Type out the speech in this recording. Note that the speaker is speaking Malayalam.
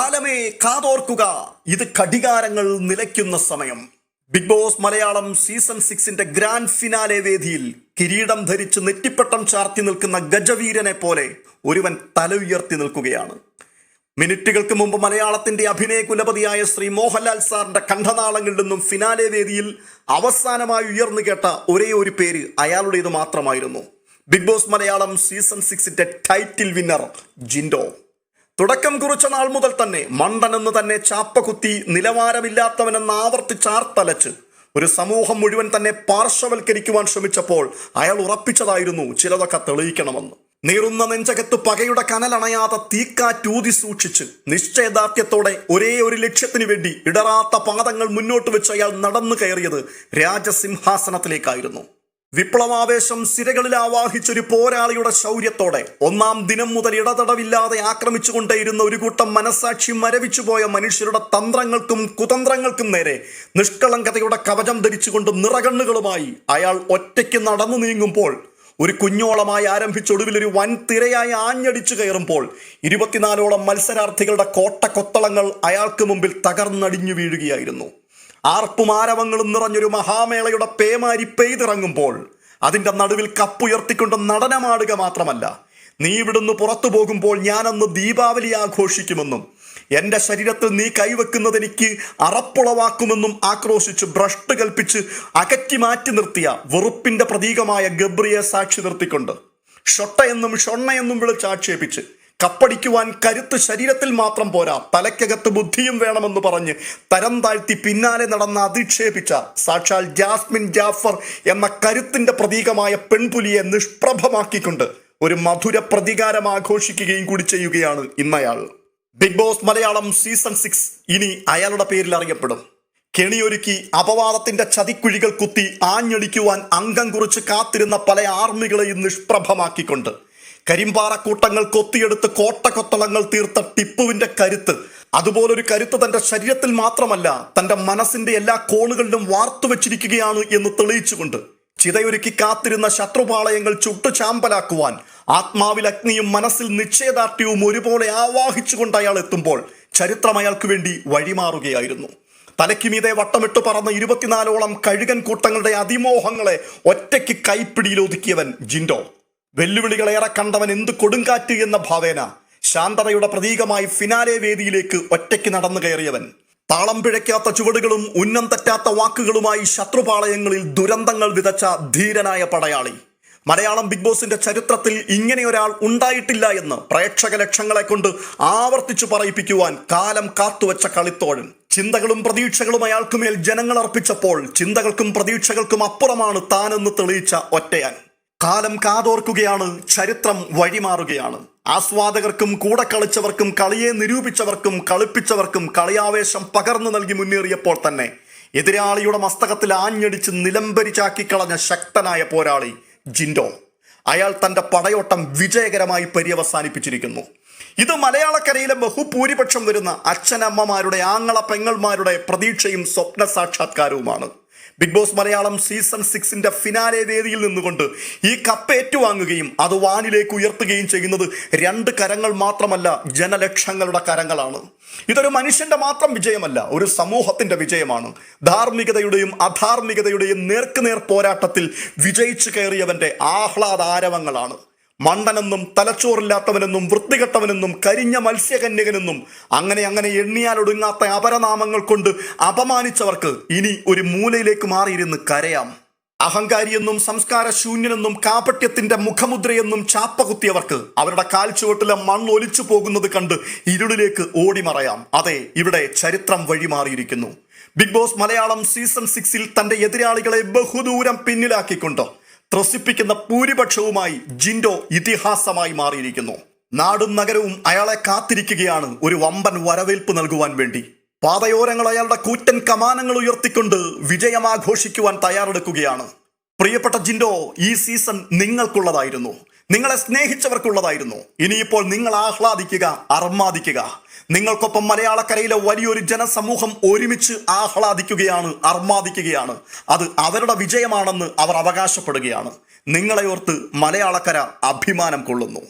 കാലമേ കാതോർക്കുക. ഇത് ഘടികാരങ്ങൾ നിലയ്ക്കുന്ന സമയം. ബിഗ് ബോസ് മലയാളം സീസൺ സിക്സിന്റെ ഗ്രാൻഡ് ഫിനാലെ വേദിയിൽ കിരീടം ധരിച്ച് നെറ്റിപ്പട്ടം ചാർത്തി നിൽക്കുന്ന ഗജവീരനെ പോലെ ഒരുവൻ തല ഉയർത്തി നിൽക്കുകയാണ്. മിനിറ്റുകൾക്ക് മുമ്പ് മലയാളത്തിന്റെ അഭിനയ കുലപതിയായ ശ്രീ മോഹൻലാൽ സാറിന്റെ കണ്ഠനാളങ്ങളിൽ നിന്നും ഫിനാലെ വേദിയിൽ അവസാനമായി ഉയർന്നു കേട്ട ഒരേ ഒരു പേര് അയാളുടേത് മാത്രമായിരുന്നു. ബിഗ് ബോസ് മലയാളം സീസൺ സിക്സിന്റെ ടൈറ്റിൽ വിന്നർ ജിൻഡോ. തുടക്കം കുറിച്ച നാൾ മുതൽ തന്നെ മണ്ടനെന്ന് തന്നെ ചാപ്പകുത്തി നിലവാരമില്ലാത്തവനെന്ന് ആവർത്തിച്ചാർത്തലച്ച് ഒരു സമൂഹം മുഴുവൻ തന്നെ പാർശ്വവൽക്കരിക്കുവാൻ ശ്രമിച്ചപ്പോൾ അയാൾ ഉറപ്പിച്ചതായിരുന്നു ചിലതൊക്കെ തെളിയിക്കണമെന്ന്. നീറുന്ന നെഞ്ചകത്ത് പകയുടെ കനലണയാതെ തീക്കാറ്റൂതി സൂക്ഷിച്ച് നിശ്ചയദാർഢ്യത്തോടെ ഒരേ ഒരു ലക്ഷ്യത്തിനു വേണ്ടി ഇടറാത്ത പാദങ്ങൾ മുന്നോട്ട് വെച്ച് അയാൾ നടന്നു കയറിയത് രാജസിംഹാസനത്തിലേക്കായിരുന്നു. വിപ്ലവാവേശം സിരകളിൽ ആവാഹിച്ചൊരു പോരാളിയുടെ ശൗര്യത്തോടെ ഒന്നാം ദിനം മുതൽ ഇടതടവില്ലാതെ ആക്രമിച്ചുകൊണ്ടേയിരുന്ന ഒരു കൂട്ടം മനസാക്ഷി മരവിച്ചുപോയ മനുഷ്യരുടെ തന്ത്രങ്ങൾക്കും കുതന്ത്രങ്ങൾക്കും നേരെ നിഷ്കളങ്കതയുടെ കവചം ധരിച്ചുകൊണ്ട് നിറകണ്ണുകളുമായി അയാൾ ഒറ്റയ്ക്ക് നടന്നു നീങ്ങുമ്പോൾ ഒരു കുഞ്ഞോളമായി ആരംഭിച്ചൊടുവിൽ ഒരു വൻ തിരയായി ആഞ്ഞടിച്ചു കയറുമ്പോൾ ഇരുപത്തിനാലോളം മത്സരാർത്ഥികളുടെ കോട്ടക്കൊത്തളങ്ങൾ അയാൾക്ക് മുമ്പിൽ തകർന്നടിഞ്ഞു വീഴുകയായിരുന്നു. ആർപ്പും ആരവങ്ങളും നിറഞ്ഞൊരു മഹാമേളയുടെ പേമാരി പെയ്തിറങ്ങുമ്പോൾ അതിന്റെ നടുവിൽ കപ്പുയർത്തിക്കൊണ്ട് നടനമാടുക മാത്രമല്ല നീ ഇവിടുന്ന് പുറത്തു പോകുമ്പോൾ ഞാനന്ന് ദീപാവലി ആഘോഷിക്കുമെന്നും എന്റെ ശരീരത്തിൽ നീ കൈവെക്കുന്നത് എനിക്ക് അറപ്പുളവാക്കുമെന്നും ആക്രോശിച്ച് ഭ്രഷ്ട് കൽപ്പിച്ച് അകറ്റി മാറ്റി നിർത്തിയ വെറുപ്പിന്റെ പ്രതീകമായ ഗബ്രിയെ സാക്ഷി നിർത്തിക്കൊണ്ട് ഷൊട്ട എന്നും വിളിച്ച് വിളിച്ചാക്ഷേപിച്ച് കപ്പടിക്കുവാൻ കരുത്ത് ശരീരത്തിൽ മാത്രം പോരാ. തലയ്ക്കകത്ത് ബുദ്ധിയും വേണമെന്ന് പറഞ്ഞ് തരം താഴ്ത്തി പിന്നാലെ നടന്ന് അധിക്ഷേപിച്ച സാക്ഷാൽ ജാസ്മിൻ ജാഫർ എന്ന കരുത്തിന്റെ പ്രതീകമായ പെൺപുലിയെ നിഷ്പ്രഭമാക്കിക്കൊണ്ട് ഒരു മധുര പ്രതികാരം ആഘോഷിക്കുകയും കൂടി ചെയ്യുകയാണ് ഇന്നയാൾ. Bigg Boss Malayalam season six ഇനി അയാളുടെ പേരിൽ അറിയപ്പെടും. കെണിയൊരുക്കി അപവാദത്തിന്റെ ചതിക്കുഴികൾ കുത്തി ആഞ്ഞടിക്കുവാൻ അംഗം കുറിച്ച് കാത്തിരുന്ന പല ആർമികളെയും നിഷ്പ്രഭമാക്കിക്കൊണ്ട് കരിമ്പാറക്കൂട്ടങ്ങൾ കൊത്തിയെടുത്ത് കോട്ടക്കൊത്തളങ്ങൾ തീർത്ത ടിപ്പുവിന്റെ കരുത്ത്. അതുപോലൊരു കരുത്ത് തന്റെ ശരീരത്തിൽ മാത്രമല്ല തന്റെ മനസ്സിന്റെ എല്ലാ കോണുകളിലും വാർത്തു വെച്ചിരിക്കുകയാണ് എന്ന് തെളിയിച്ചുകൊണ്ട്. ചിതയൊരുക്കി കാത്തിരുന്ന ശത്രുപാളയങ്ങൾ ചുട്ടു ചാമ്പലാക്കുവാൻ ആത്മാവിൽ അഗ്നിയും മനസ്സിൽ നിശ്ചയദാർഢ്യവും ഒരുപോലെ ആവാഹിച്ചുകൊണ്ട് അയാൾ എത്തുമ്പോൾ ചരിത്രം അയാൾക്ക് വേണ്ടി വഴിമാറുകയായിരുന്നു. തലയ്ക്ക് മീതെ വട്ടമിട്ട് പറന്ന ഇരുപത്തിനാലോളം കഴുകൻ കൂട്ടങ്ങളുടെ അതിമോഹങ്ങളെ ഒറ്റയ്ക്ക് കൈപ്പിടിയിലൊതുക്കിയവൻ ജിൻഡോ. വെല്ലുവിളികളേറെ കണ്ടവൻ എന്ത് കൊടുങ്കാറ്റ് എന്ന ഭാവേന? ശാന്തതയുടെ പ്രതീകമായി ഫിനാലെ വേദിയിലേക്ക് ഒറ്റയ്ക്ക് നടന്നു കയറിയവൻ. താളം പിഴയ്ക്കാത്ത ചുവടുകളും ഉന്നം തെറ്റാത്ത വാക്കുകളുമായി ശത്രുപാളയങ്ങളിൽ ദുരന്തങ്ങൾ വിതച്ച ധീരനായ പടയാളി. മലയാളം ബിഗ് ബോസിന്റെ ചരിത്രത്തിൽ ഇങ്ങനെ ഒരാൾ ഉണ്ടായിട്ടില്ല എന്ന് പ്രേക്ഷക ലക്ഷങ്ങളെ കൊണ്ട് ആവർത്തിച്ചു പറയിപ്പിക്കുവാൻ കാലം കാത്തുവച്ച കളിത്തോഴൻ. ചിന്തകളും പ്രതീക്ഷകളും അയാൾക്കുമേൽ ജനങ്ങൾ അർപ്പിച്ചപ്പോൾ ചിന്തകൾക്കും പ്രതീക്ഷകൾക്കും അപ്പുറമാണ് താനെന്ന് തെളിയിച്ച ഒറ്റയാൻ. കാലം കാതോർക്കുകയാണ് ചരിത്രം വഴിമാറുകയാണ്. ആസ്വാദകർക്കും കൂടെ കളിച്ചവർക്കും കളിയെ നിരൂപിച്ചവർക്കും കളിപ്പിച്ചവർക്കും കളിയാവേശം പകർന്നു നൽകി മുന്നേറിയപ്പോൾ തന്നെ എതിരാളിയുടെ മസ്തകത്തിൽ ആഞ്ഞടിച്ച് നിലംബരിച്ചാക്കി കളഞ്ഞ ശക്തനായ പോരാളി ജിൻഡോ. അയാൾ തന്റെ പടയോട്ടം വിജയകരമായി പര്യവസാനിപ്പിച്ചിരിക്കുന്നു. ഇത് മലയാളക്കരയിലെ ബഹുഭൂരിപക്ഷം വരുന്ന അച്ഛനമ്മമാരുടെ ആങ്ങള പെങ്ങൾമാരുടെ പ്രതീക്ഷയും സ്വപ്ന സാക്ഷാത്കാരവുമാണ് ബിഗ് ബോസ് മലയാളം സീസൺ സിക്സിന്റെ ഫിനാലെ വേദിയിൽ നിന്നുകൊണ്ട് ഈ കപ്പ് ഏറ്റുവാങ്ങുകയും അത് വാനിലേക്ക് ഉയർത്തുകയും ചെയ്യുന്നത് രണ്ട് കരങ്ങൾ മാത്രമല്ല ജനലക്ഷങ്ങളുടെ കരങ്ങളാണ്. ഇതൊരു മനുഷ്യന്റെ മാത്രം വിജയമല്ല ഒരു സമൂഹത്തിന്റെ വിജയമാണ്. ധാർമ്മികതയുടെയും അധാർമികതയുടെയും നേർക്കുനേർ പോരാട്ടത്തിൽ വിജയിച്ചു കയറിയവന്റെ ആഹ്ലാദാരവങ്ങളാണ്. മണ്ടനെന്നും തലച്ചോറില്ലാത്തവനെന്നും വൃത്തികെട്ടവനെന്നും കരിഞ്ഞ മത്സ്യകന്യകനെന്നും അങ്ങനെ അങ്ങനെ എണ്ണിയാലൊടുങ്ങാത്ത അപരനാമങ്ങൾ കൊണ്ട് അപമാനിച്ചവർക്ക് ഇനി ഒരു മൂലയിലേക്ക് മാറിയിരുന്ന് കരയാം. അഹങ്കാരിയെന്നും സംസ്കാര ശൂന്യനെന്നും കാപട്യത്തിന്റെ മുഖമുദ്രയെന്നും ചാപ്പകുത്തിയവർക്ക് അവരുടെ കാൽച്ചുവട്ടിലെ മണ്ണ് ഒലിച്ചു പോകുന്നത് കണ്ട് ഇരുളിലേക്ക് ഓടിമറയാം. അതെ ഇവിടെ ചരിത്രം വഴിമാറിയിരിക്കുന്നു ബിഗ് ബോസ് മലയാളം സീസൺ സിക്സിൽ തന്റെ എതിരാളികളെ ബഹുദൂരം പിന്നിലാക്കിക്കൊണ്ട് ത്രസിപ്പിക്കുന്ന ഭൂരിപക്ഷവുമായി ജിൻഡോ ഇതിഹാസമായി മാറിയിരിക്കുന്നു. നാടും നഗരവും അയാളെ കാത്തിരിക്കുകയാണ് ഒരു വമ്പൻ വരവേൽപ്പ് നൽകുവാൻ വേണ്ടി. പാതയോരങ്ങൾ അയാളുടെ കൂറ്റൻ കമാനങ്ങൾ ഉയർത്തിക്കൊണ്ട് വിജയമാഘോഷിക്കുവാൻ തയ്യാറെടുക്കുകയാണ്. പ്രിയപ്പെട്ട ജിൻഡോ ഈ സീസൺ നിങ്ങൾക്കുള്ളതായിരുന്നു. നിങ്ങളെ സ്നേഹിച്ചവർക്കുള്ളതായിരുന്നു. ഇനിയിപ്പോൾ നിങ്ങൾ ആഹ്ലാദിക്കുക അർമാദിക്കുക. നിങ്ങൾക്കൊപ്പം മലയാളക്കരയിലെ വലിയൊരു ജനസമൂഹം ഒരുമിച്ച് ആഹ്ലാദിക്കുകയാണ് അർമാദിക്കുകയാണ്. അത് അവരുടെ വിജയമാണെന്ന് അവർ അവകാശപ്പെടുകയാണ്. നിങ്ങളെ ഓർത്ത് മലയാളക്കര അഭിമാനം കൊള്ളുന്നു.